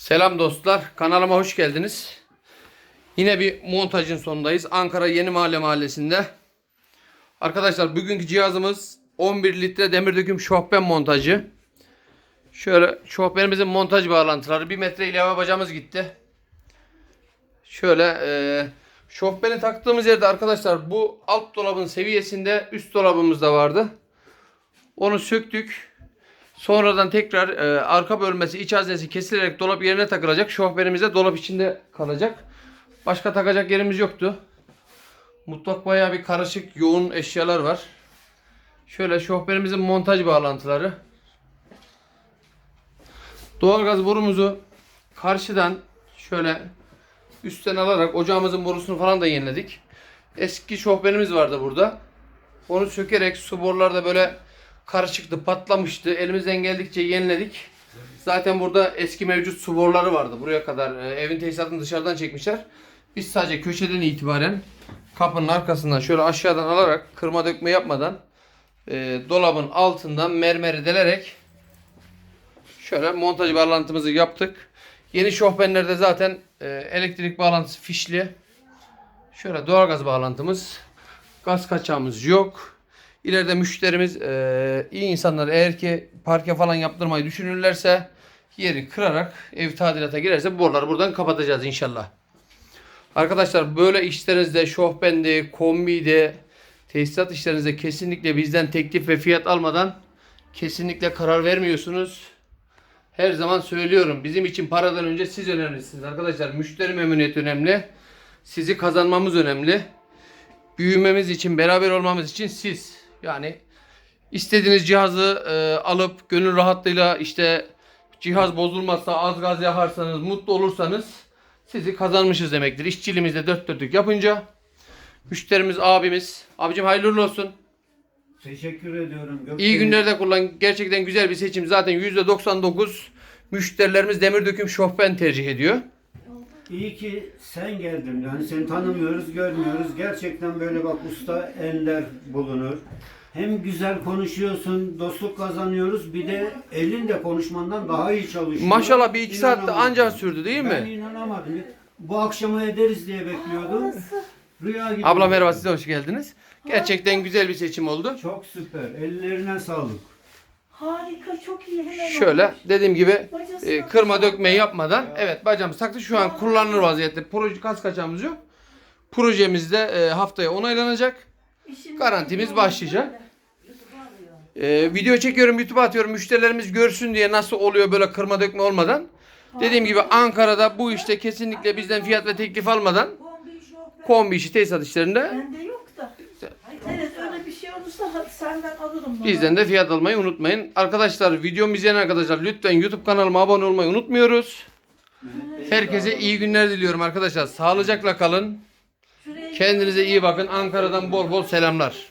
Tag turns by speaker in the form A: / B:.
A: Selam dostlar. Kanalıma hoş geldiniz. Yine bir montajın sonundayız. Ankara Yeni Mahalle Mahallesi'nde. Arkadaşlar bugünkü cihazımız 11 litre demir döküm şofben montajı. Şöyle şofbenimizin montaj bağlantıları. 1 metre ilave bacamız gitti. Şöyle e, şofbeni taktığımız yerde arkadaşlar bu alt dolabın seviyesinde üst dolabımız da vardı. Onu söktük. Sonradan tekrar e, arka bölmesi iç haznesi kesilerek dolap yerine takılacak. Şofbenimiz de dolap içinde kalacak. Başka takacak yerimiz yoktu. Mutfak bayağı bir karışık yoğun eşyalar var. Şöyle şofbenimizin montaj bağlantıları. Doğalgaz borumuzu karşıdan şöyle üstten alarak ocağımızın borusunu falan da yeniledik. Eski şofbenimiz vardı burada. Onu sökerek su boruları da böyle karışıktı, patlamıştı. Elimizden geldikçe yeniledik. Zaten burada eski mevcut su boruları vardı. Buraya kadar e, evin tesisatını dışarıdan çekmişler. Biz sadece köşeden itibaren kapının arkasından şöyle aşağıdan alarak kırma dökme yapmadan e, dolabın altından mermeri delerek şöyle montaj bağlantımızı yaptık. Yeni şofbenlerde zaten e, elektrik bağlantısı fişli. Şöyle doğalgaz bağlantımız. Gaz kaçağımız yok. İleride müşterimiz e, iyi insanlar eğer ki parke falan yaptırmayı düşünürlerse yeri kırarak ev tadilata girerse boruları buradan kapatacağız inşallah. Arkadaşlar böyle işlerinizde şofbendi, kombiydi, tesisat işlerinizde kesinlikle bizden teklif ve fiyat almadan kesinlikle karar vermiyorsunuz. Her zaman söylüyorum bizim için paradan önce siz önemlisiniz arkadaşlar. Müşteri memnuniyeti önemli. Sizi kazanmamız önemli. Büyümemiz için, beraber olmamız için siz yani istediğiniz cihazı e, alıp gönül rahatlığıyla işte cihaz bozulmazsa az gaz yakarsanız mutlu olursanız sizi kazanmışız demektir. İşçiliğimizde dört dörtlük yapınca müşterimiz abimiz. Abicim hayırlı olsun.
B: Teşekkür ediyorum. Gökdeniz.
A: İyi günlerde kullan. Gerçekten güzel bir seçim. Zaten %99 müşterilerimiz demir döküm şofben tercih ediyor.
B: İyi ki sen geldin. Yani seni tanımıyoruz, görmüyoruz. Gerçekten böyle bak usta ender bulunur. Hem güzel konuşuyorsun, dostluk kazanıyoruz. Bir de elin de konuşmandan daha iyi çalışıyor.
A: Maşallah bir iki saatte
B: İnanamadım.
A: anca sürdü değil
B: Ben
A: mi?
B: inanamadım. Bu akşama ederiz diye bekliyordum. Rüya gibi.
A: Abla merhaba size hoş geldiniz. Gerçekten güzel bir seçim oldu.
B: Çok süper. Ellerine sağlık.
C: Harika, çok iyi. Hemen
A: Şöyle
C: olmuş.
A: dediğim gibi e, kırma dökme yapmadan evet bacamız taktı şu an kullanılır vaziyette. Proje kas kaçağımız yok. Projemiz de e, haftaya onaylanacak.
C: İşin-
A: garantimiz başlayacak. E, video çekiyorum YouTube'a atıyorum müşterilerimiz görsün diye nasıl oluyor böyle kırma dökme olmadan. Dediğim gibi Ankara'da bu işte kesinlikle bizden fiyat ve teklif almadan
C: kombi
A: işi tesisat işlerinde
C: Bende yok da. Evet öyle bir şey olursa senden alırım bunu.
A: bizden de fiyat almayı unutmayın. Arkadaşlar videomu izleyen arkadaşlar lütfen YouTube kanalıma abone olmayı unutmuyoruz. Herkese iyi günler diliyorum arkadaşlar. Sağlıcakla kalın. Kendinize iyi bakın. Ankara'dan bol bol selamlar.